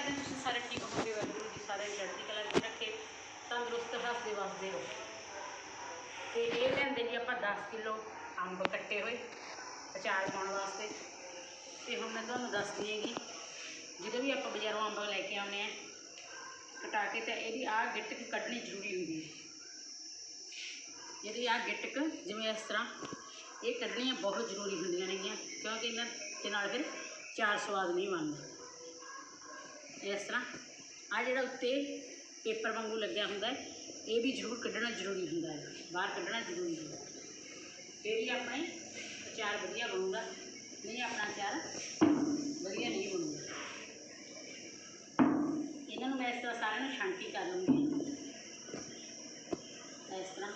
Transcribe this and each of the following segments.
ਕਰਦੇ ਤੁਸੀਂ ਸਾਰੇ ਠੀਕ ਹੋਵੋਗੇ, ਵਾਹਿਗੁਰੂ ਜੀ ਸਾਰੇ ਚੜ੍ਹਦੀ ਕਲਾ ਵਿੱਚ ਰੱਖੇ, ਤੰਦਰੁਸਤ ਹੱਸਦੇ ਵਸਦੇ ਰਹੋ। ਤੇ ਇਹ ਲੈਂਦੇ ਜੀ ਆਪਾਂ 10 ਕਿਲੋ ਅੰਬ ਕੱਟੇ ਹੋਏ, ਅਚਾਰ ਪਾਉਣ ਵਾਸਤੇ। ਤੇ ਹੁਣ ਮੈਂ ਤੁਹਾਨੂੰ ਦੱਸਦੀ ਹੈਗੀ ਜਦੋਂ ਵੀ ਆਪਾਂ ਬਾਜ਼ਾਰੋਂ ਅੰਬ ਲੈ ਕੇ ਆਉਂਦੇ ਆ ਕਟਾ ਕੇ ਤਾਂ ਇਹਦੀ ਆਹ ਗਿੱਟਕ ਕੱਢਣੀ ਜ਼ਰੂਰੀ ਹੁੰਦੀ ਹੈ। ਇਹਦੀ ਆਹ ਗਿੱਟਕ ਜਿਵੇਂ ਇਸ ਤਰ੍ਹਾਂ, ਇਹ ਕੱਢਣੀਆਂ ਬਹੁਤ ਜ਼ਰੂਰੀ ਹੁੰਦੀਆਂ ਨੇਗੀਆਂ, ਕਿਉਂਕਿ ਇਹਨਾਂ ਦੇ ਨਾਲ ਫਿਰ ਚਾਰ ਸਵਾਦ ਨਹੀਂ ਬਣਦਾ। ਇਸ ਤਰ੍ਹਾਂ ਆ ਜਿਹੜਾ ਉੱਤੇ ਪੇਪਰ ਵਾਂਗੂ ਲੱਗਿਆ ਹੁੰਦਾ ਹੈ ਇਹ ਵੀ ਜ਼ਰੂਰ ਕੱਢਣਾ ਜ਼ਰੂਰੀ ਹੁੰਦਾ ਹੈ ਬਾਹਰ ਕੱਢਣਾ ਜ਼ਰੂਰੀ ਹੁੰਦਾ ਹੈ ਫਿਰ ਹੀ ਆਪਣੇ ਅਚਾਰ ਵਧੀਆ ਬਣੂਗਾ ਨਹੀਂ ਆਪਣਾ ਅਚਾਰ ਵਧੀਆ ਨਹੀਂ ਬਣੂਗਾ ਇਹਨਾਂ ਨੂੰ ਮੈਂ ਇਸ ਤਰ੍ਹਾਂ ਸਾਰਿਆਂ ਨੂੰ ਛਾਂਟੀ ਕਰ ਲੂੰਗੀ ਇਸ ਤਰ੍ਹਾਂ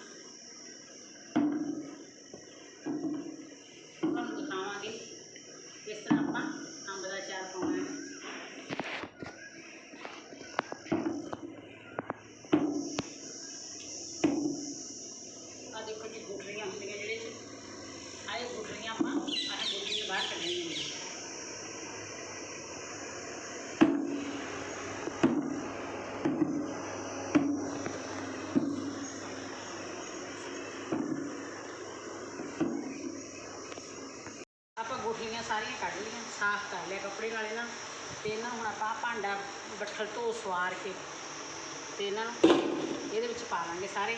ਤੁਹਾਨੂੰ ਦਿਖਾਵਾਂਗੇ ਕਿਸ ਤਰ੍ਹਾਂ ਆਪਾਂ ਅੰਬ ਦਾ ਅਚਾਰ ਪਾਉਣਾ ਹੈ ਆ ਦੇਖੋ ਜੀ ਗੁਠਲੀਆਂ ਹੁੰਦੀਆਂ ਜਿਹੜੇ ਚ ਆਹ ਇਹ ਗੁਠਲੀਆਂ ਆਪਾਂ ਆਹ ਗੁਠਲੀਆਂ ਬਾਹਰ ਕੱਢਣੀਆਂ ਨੇ ਆਪਾਂ ਗੁਠਲੀਆਂ ਸਾਰੀਆਂ ਕੱਢ ਲਈਆਂ ਸਾਫ਼ ਕਰ ਲਿਆ ਕੱਪੜੇ ਨਾਲ। ਇਹਨਾਂ ਨੂੰ ਤੇ ਇਹਨਾਂ ਨੂੰ ਹੁਣ ਆਪਾਂ ਭਾਂਡਾ ਬੱਠਲ ਤੋਂ ਸਵਾਰ ਕੇ ਤੇ ਇਹਨਾਂ ਨੂੰ ਇਹਦੇ ਵਿੱਚ ਪਾ ਲਾਂਗੇ ਸਾਰੇ।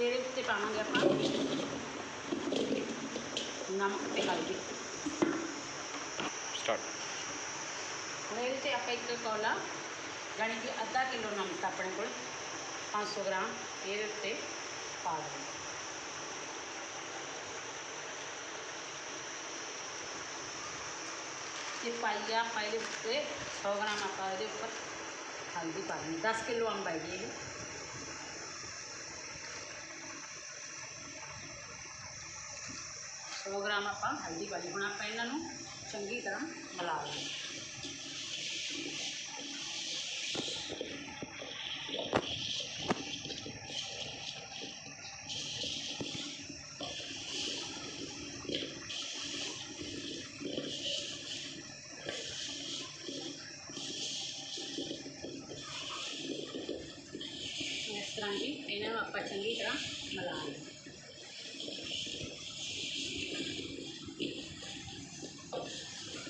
ਇਹਦੇ ਉੱਤੇ ਪਾਵਾਂਗੇ ਆਪਾਂ ਨਮਕ ਤੇ ਹਲਦੀ। ਸਟਾਰਟ ਹੁਣ ਇਹਦੇ 'ਤੇ ਆਪਾਂ ਇੱਕ ਕੌਲਾ ਯਾਨੀ ਕਿ ਅੱਧਾ ਕਿਲੋ ਨਮਕ ਆਪਣੇ ਕੋਲ 500 ਗ੍ਰਾਮ ਇਹਦੇ ਉੱਤੇ ਪਾ ਲਾਂਗੇ ਤੇ ਪਾਈਆ ਪਾਈ ਦੇ ਉੱਤੇ 100 ਗ੍ਰਾਮ ਆਪਾਂ ਇਹਦੇ ਉੱਪਰ ਹਲਦੀ ਪਾ ਦੇਣੀ। 10 ਕਿਲੋ ਅੰਬ ਹੈ ਜੀ ਇਹ ਸੌ ਗ੍ਰਾਮ ਆਪਾਂ ਹਲਦੀ ਪਾ ਲਈ। ਹੁਣ ਆਪਾਂ ਇਹਨਾਂ ਨੂੰ ਇਹਨਾਂ ਨੂੰ ਆਪਾਂ ਚੰਗੀ ਤਰ੍ਹਾਂ ਮਿਲਾ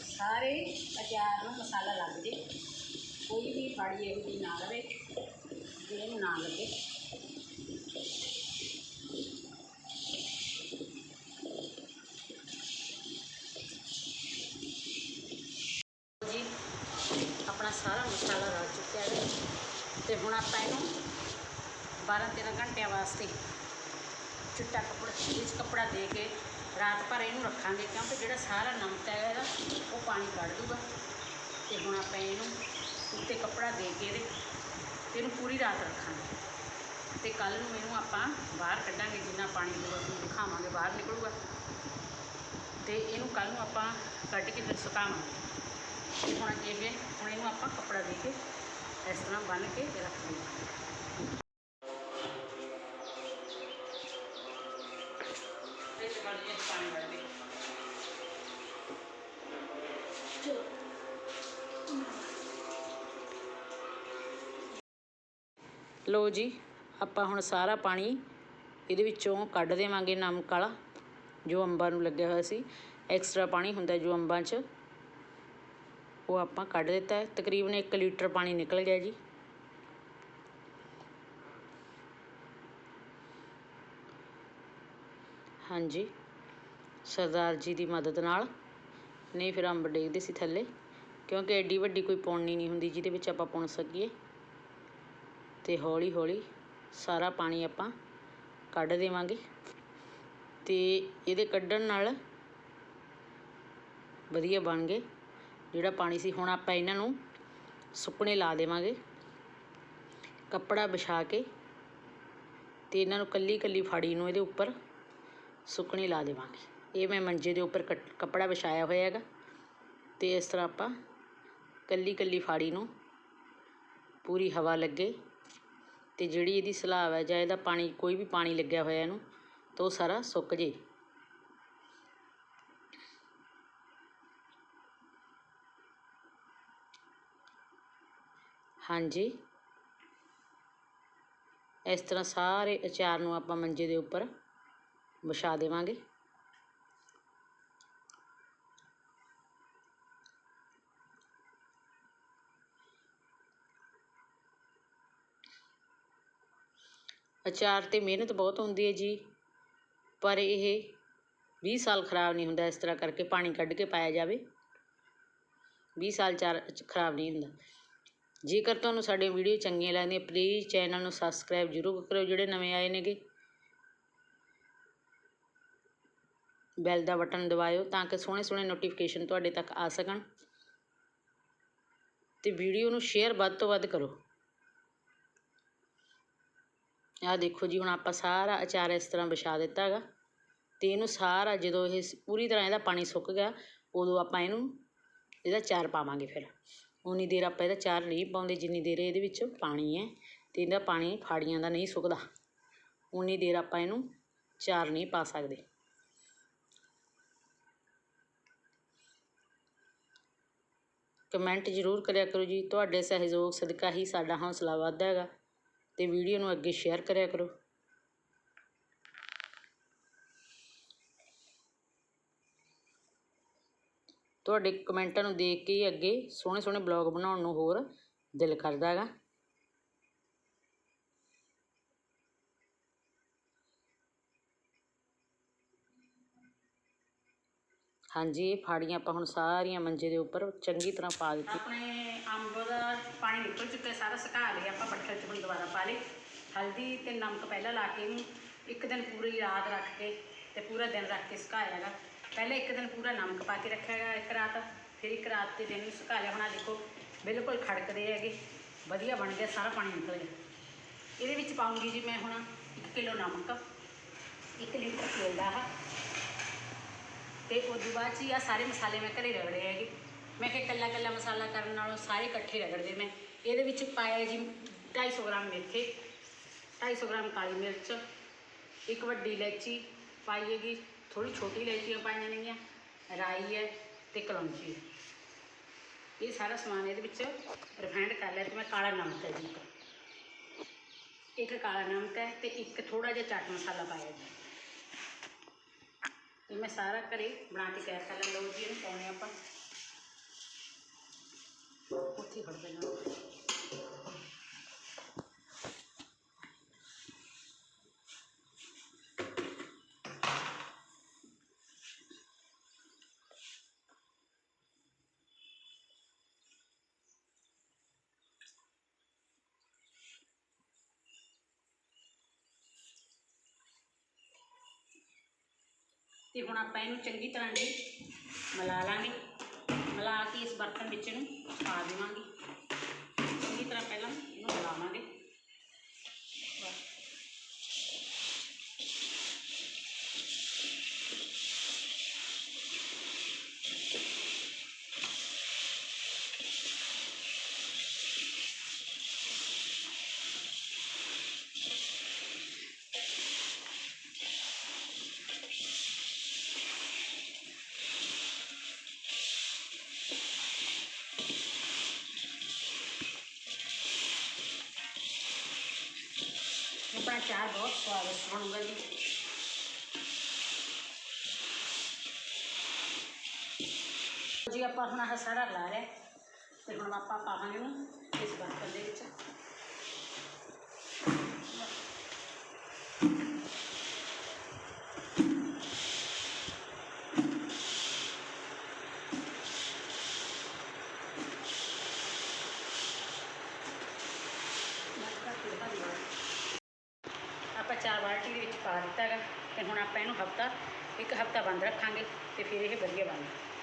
ਸਾਰੇ ਅਚਾਰ ਨੂੰ ਮਸਾਲਾ ਲੱਗ ਜੇ। ਕੋਈ ਵੀ ਫਾੜੀ ਇਹੋ ਜਿਹੀ ਨਾ ਰਵੇ ਜਿਹਨੂੰ ਨਾ ਲੱਗੇ। ਜੀ, ਆਪਣਾ ਸਾਰਾ ਮਸਾਲਾ ਰਲ ਚੁੱਕਿਆ ਹੈ। ਤੇ ਹੁਣ ਆਪਾਂ ਇਹਨੂੰ 12 13 ਘੰਟਿਆਂ ਵਾਸਤੇ ਚਿੱਟਾ ਕੱਪੜਾ ਵਿੱਚ ਕੱਪੜਾ ਦੇ ਕੇ ਰਾਤ ਭਰ ਇਹਨੂੰ ਰੱਖਾਂਗੇ, ਕਿਉਂਕਿ ਜਿਹੜਾ ਸਾਰਾ ਨਮਕ ਹੈਗਾ ਇਹਦਾ, ਉਹ ਪਾਣੀ ਕੱਢ ਦੂਗਾ। ਤੇ ਹੁਣ ਆਪਾਂ ਇਹਨੂੰ ਉੱਤੇ ਕੱਪੜਾ ਦੇ ਕੇ ਇਹਦੇ ਇਹਨੂੰ ਪੂਰੀ ਰਾਤ ਰੱਖਾਂਗੇ। ਤੇ ਕੱਲ ਨੂੰ ਇਹਨੂੰ ਆਪਾਂ ਬਾਹਰ ਕੱਢਾਂਗੇ, ਜਿੰਨਾ ਪਾਣੀ ਹੋਊਗਾ ਤੁਹਾਨੂੰ ਦਿਖਾਵਾਂਗੇ, ਬਾਹਰ ਨਿਕਲੂਗਾ। ਤੇ ਇਹਨੂੰ ਕੱਲ ਨੂੰ ਆਪਾਂ ਕੱਢ ਕੇ ਫਿਰ ਸੁਕਾਵਾਂਗੇ। ਤੇ ਹੁਣ ਇਹ ਹੁਣ ਇਹਨੂੰ ਆਪਾਂ ਕੱਪੜਾ ਦੇ ਕੇ ਇਸ ਤਰ੍ਹਾਂ ਬੰਨ੍ਹ ਕੇ ਤੇ ਰੱਖ ਦਿੰਦੇ ਲਓ ਜੀ, ਆਪਾਂ ਹੁਣ ਸਾਰਾ ਪਾਣੀ ਇਹਦੇ ਵਿੱਚੋਂ ਕੱਢ ਦੇਵਾਂਗੇ ਨਮਕ ਵਾਲਾ, ਜੋ ਅੰਬਾਂ ਨੂੰ ਲੱਗਿਆ ਹੋਇਆ ਸੀ। ਐਕਸਟਰਾ ਪਾਣੀ ਹੁੰਦਾ ਜੋ ਅੰਬਾਂ 'ਚ। ਉਹ ਆਪਾਂ ਕੱਢ ਦਿੱਤਾ ਹੈ। ਤਕਰੀਬਨ 1 ਲੀਟਰ ਪਾਣੀ ਨਿਕਲ ਗਿਆ ਜੀ। ਹਾਂਜੀ, ਸਰਦਾਰ ਜੀ ਦੀ ਮਦਦ ਨਾਲ ਨਹੀਂ ਫਿਰ ਅੰਬ ਡੇਗਦੇ ਸੀ ਥੱਲੇ, ਕਿਉਂਕਿ ਐਡੀ ਵੱਡੀ ਕੋਈ ਪੌਣੀ ਨਹੀਂ ਹੁੰਦੀ ਜਿਹਦੇ ਵਿੱਚ ਆਪਾਂ ਪੁਣ ਸਕੀਏ। ਤੇ ਹੌਲੀ ਹੌਲੀ ਸਾਰਾ ਪਾਣੀ ਆਪਾਂ ਕੱਢ ਦੇਵਾਂਗੇ ਤੇ ਇਹਦੇ ਕੱਢਣ ਨਾਲ ਵਧੀਆ ਬਣ ਗਏ। ਜਿਹੜਾ ਪਾਣੀ ਸੀ, ਹੁਣ ਆਪਾਂ ਇਹਨਾਂ ਨੂੰ ਸੁੱਕਣੇ ਲਾ ਦੇਵਾਂਗੇ। ਕੱਪੜਾ ਵਿਛਾ ਕੇ ਤੇ ਇਹਨਾਂ ਨੂੰ ਕੱਲੀ ਕੱਲੀ ਫਾੜੀ ਨੂੰ ਇਹਦੇ ਉੱਪਰ ਸੁੱਕਣੇ ਲਾ ਦੇਵਾਂਗੇ। ਇਹ ਮੈਂ ਮੰਜੇ ਦੇ ਉੱਪਰ ਕੱਟ- ਕੱਪੜਾ ਵਿਛਾਇਆ ਹੋਇਆ ਹੈਗਾ। ਤੇ ਇਸ ਤਰ੍ਹਾਂ ਆਪਾਂ ਕੱਲੀ ਕੱਲੀ ਫਾੜੀ ਨੂੰ ਪੂਰੀ ਹਵਾ ਲੱਗੇ। ਅਤੇ ਜਿਹੜੀ ਇਹਦੀ ਸਲਾਬ ਹੈ ਜਾਂ ਇਹਦਾ ਪਾਣੀ, ਕੋਈ ਵੀ ਪਾਣੀ ਲੱਗਿਆ ਹੋਇਆ ਇਹਨੂੰ, ਤਾਂ ਉਹ ਸਾਰਾ ਸੁੱਕ ਜੇ। ਹਾਂਜੀ। ਇਸ ਤਰ੍ਹਾਂ ਸਾਰੇ ਅਚਾਰ ਨੂੰ ਆਪਾਂ ਮੰਜੇ ਦੇ ਉੱਪਰ ਵਿਛਾ ਦੇਵਾਂਗੇ। ਅਚਾਰ ਤੇ ਮਿਹਨਤ ਬਹੁਤ ਹੁੰਦੀ ਹੈ ਜੀ। ਪਰ ਇਹ ਵੀਹ ਸਾਲ ਖਰਾਬ ਨਹੀਂ ਹੁੰਦਾ ਇਸ ਤਰ੍ਹਾਂ ਕਰਕੇ ਪਾਣੀ ਕੱਢ ਕੇ ਪਾਇਆ ਜਾਵੇ। ਵੀਹ ਸਾਲ ਚਾਰ ਖਰਾਬ ਨਹੀਂ ਹੁੰਦਾ। ਜੇਕਰ ਤੁਹਾਨੂੰ ਸਾਡੀਆਂ ਵੀਡੀਓ ਚੰਗੀਆਂ ਲੱਗਦੀਆਂ ਪਲੀਜ਼ ਚੈਨਲ ਨੂੰ ਸਬਸਕ੍ਰਾਈਬ ਜ਼ਰੂਰ ਕਰਿਓ, ਜਿਹੜੇ ਨਵੇਂ ਆਏ ਨੇਗੇ। ਬੈਲ ਦਾ ਬਟਨ ਦਬਾਇਓ ਤਾਂ ਕਿ ਸੋਹਣੇ ਸੋਹਣੇ ਨੋਟੀਫਿਕੇਸ਼ਨ ਤੁਹਾਡੇ ਤੱਕ ਆ ਸਕਣ। ਤੇ ਵੀਡੀਓ ਨੂੰ ਸ਼ੇਅਰ ਵੱਧ ਤੋਂ ਵੱਧ ਕਰੋ। ਆਹ ਦੇਖੋ ਜੀ, ਹੁਣ ਆਪਾਂ ਸਾਰਾ ਅਚਾਰ ਇਸ ਤਰ੍ਹਾਂ ਵਿਛਾ ਦਿੱਤਾ ਹੈਗਾ ਅਤੇ ਇਹਨੂੰ ਸਾਰਾ ਜਦੋਂ ਇਹ ਪੂਰੀ ਤਰ੍ਹਾਂ ਇਹਦਾ ਪਾਣੀ ਸੁੱਕ ਗਿਆ, ਉਦੋਂ ਆਪਾਂ ਇਹਨੂੰ ਇਹਦਾ ਚਾਰ ਪਾਵਾਂਗੇ ਫਿਰ। ਉਨੀ ਦੇਰ ਆਪਾਂ ਇਹਦਾ ਚਾਰ ਨਹੀਂ ਪਾਉਂਦੇ, ਜਿੰਨੀ ਦੇਰ ਇਹਦੇ ਵਿੱਚ ਪਾਣੀ ਹੈ ਅਤੇ ਇਹਦਾ ਪਾਣੀ ਫਾੜੀਆਂ ਦਾ ਨਹੀਂ ਸੁੱਕਦਾ ਉਨੀ ਦੇਰ ਆਪਾਂ ਇਹਨੂੰ ਚਾਰ ਨਹੀਂ ਪਾ ਸਕਦੇ। ਕਮੈਂਟ ਜ਼ਰੂਰ ਕਰਿਆ ਕਰੋ ਜੀ, ਤੁਹਾਡੇ ਸਹਿਯੋਗ ਸਦਕਾ ਹੀ ਸਾਡਾ ਹੌਸਲਾ ਵੱਧਦਾ ਹੈਗਾ। ਅਤੇ ਵੀਡੀਓ ਨੂੰ ਅੱਗੇ ਸ਼ੇਅਰ ਕਰਿਆ ਕਰੋ। ਤੁਹਾਡੇ ਕਮੈਂਟਾਂ ਨੂੰ ਦੇਖ ਕੇ ਹੀ ਅੱਗੇ ਸੋਹਣੇ ਸੋਹਣੇ ਬਲੌਗ ਬਣਾਉਣ ਨੂੰ ਹੋਰ ਦਿਲ ਕਰਦਾ ਹੈਗਾ। ਹਾਂਜੀ ਇਹ ਫਾੜੀਆਂ ਆਪਾਂ ਹੁਣ ਸਾਰੀਆਂ ਮੰਜੇ ਦੇ ਉੱਪਰ ਚੰਗੀ ਤਰ੍ਹਾਂ ਪਾ ਦਿੱਤੀ ਆਪਣੇ ਅੰਬ ਦਾ ਪਾਣੀ ਨਿਕਲ ਚੁੱਕਿਆ ਸਾਰਾ ਸੁਕਾ ਲਿਆ ਆਪਾਂ ਬੱਠਲ 'ਚ ਹੁਣ ਦੁਬਾਰਾ ਪਾ ਲਈ ਹਲਦੀ ਤੇ ਨਮਕ ਪਹਿਲਾਂ ਲਾ ਕੇ ਇਹਨੂੰ ਇੱਕ ਦਿਨ ਪੂਰੀ ਰਾਤ ਰੱਖ ਕੇ ਤੇ ਪੂਰਾ ਦਿਨ ਰੱਖ ਕੇ ਸੁਕਾਇਆ ਹੈਗਾ ਪਹਿਲਾਂ ਇੱਕ ਦਿਨ ਪੂਰਾ ਨਮਕ ਪਾ ਕੇ ਰੱਖਿਆ ਹੈਗਾ ਇੱਕ ਰਾਤ, ਫਿਰ ਇੱਕ ਰਾਤ ਤੇ ਦਿਨ ਨੂੰ ਸੁਕਾ ਲਿਆ। ਹੁਣ ਦੇਖੋ, ਬਿਲਕੁਲ ਖੜਕਦੇ ਹੈਗੇ, ਵਧੀਆ ਬਣ ਗਿਆ, ਸਾਰਾ ਪਾਣੀ ਨਿਕਲ ਗਿਆ। ਇਹਦੇ ਵਿੱਚ ਪਾਉਂਗੀ ਜੀ ਮੈਂ ਹੁਣ 1 ਕਿਲੋ ਨਮਕ 1 ਲੀਟਰ ਤੇਲ ਦਾ ਆਹ। ਤੇ ਉਸ ਤੋਂ ਬਾਅਦ 'ਚ ਹੀ ਆ ਸਾਰੇ ਮਸਾਲੇ ਮੈਂ ਘਰੇ ਰਗੜੇ ਹੈਗੇ। ਮੈਂ ਕਿ ਕੱਲਾ ਕੱਲਾ ਮਸਾਲਾ ਕਰਨ ਨਾਲੋਂ ਸਾਰੇ ਇਕੱਠੇ ਰਗੜਦੇ ਮੈਂ। ਇਹਦੇ ਵਿੱਚ ਪਾਇਆ ਜੀ 250 ਗ੍ਰਾਮ ਮੇਥੇ 250 ਗ੍ਰਾਮ ਕਾਲੀ ਮਿਰਚ, ਇੱਕ ਵੱਡੀ ਇਲਾਇਚੀ ਪਾਈ ਹੈਗੀ। ਥੋੜੀ ਛੋਟੀ ਇਲਾਇਚੀਆਂ ਪਾਈਆਂ ਨੇਗੀਆਂ, ਰਾਈ ਹੈ ਤੇ ਕਲੌਂਜੀ ਇਹ ਸਾਰਾ ਸਮਾਨ ਇਹਦੇ ਵਿੱਚ ਰਿਫਾਈਂਡ ਕਰ ਲਿਆ ਤੇ ਮੈਂ ਕਾਲਾ ਨਮਕ ਹੈ ਜੀ। ਇੱਕ। ਇੱਕ ਕਾਲਾ ਨਮਕ ਹੈ ਤੇ ਇੱਕ ਥੋੜਾ ਜਿਹਾ ਚਾਟ ਮਸਾਲਾ ਪਾਇਆ ਜੀ। ਇਹ ਮੈਂ ਸਾਰਾ ਘਰੇ ਬਣਾ ਕੇ ਤਿਆਰ ਕਰ ਲਓ ਜੀ, ਇਹਨੂੰ ਪਾਉਣੇ ਆਪਾਂ। ਉੱਥੇ ਫੜ ਦੇਣਾ ਤੇ ਹੁਣ ਆਪਾਂ ਇਹਨੂੰ ਚੰਗੀ ਤਰ੍ਹਾਂ ਜੀ ਮਿਲਾ ਲਾਂਗੇ। ਮਿਲਾ ਕੇ ਇਸ ਬਰਤਨ ਵਿੱਚ ਇਹਨੂੰ ਪਾ ਦੇਵਾਂਗੇ। ਚੰਗੀ ਤਰ੍ਹਾਂ ਪਹਿਲਾਂ ਇਹਨੂੰ ਮਿਲਾਵਾਂਗੇ। ਆਪਣਾ ਬਹੁਤ ਸਵਾਦਿਸ਼ਟ ਬਣੂਗਾ ਜੀ ਜੀ ਆਪਾਂ ਹੁਣ ਆਹ ਸਾਰਾ ਲਾ ਲਿਆ ਤੇ ਹੁਣ ਆਪਾਂ ਪਾਵਾਂਗੇ ਇਹਨੂੰ ਇਸ ਬਰਤਨ ਦੇ ਵਿੱਚ ਆਪਾਂ ਚਾਰ ਬਾਲਟੀ ਦੇ ਵਿੱਚ ਪਾ ਦਿੱਤਾ ਹੈਗਾ ਤੇ ਹੁਣ ਆਪਾਂ ਇਹਨੂੰ ਹਫਤਾ ਇੱਕ ਹਫਤਾ ਬੰਦ ਰੱਖਾਂਗੇ ਤੇ ਫਿਰ ਇਹ ਵਧੀਆ ਬਣਦਾ।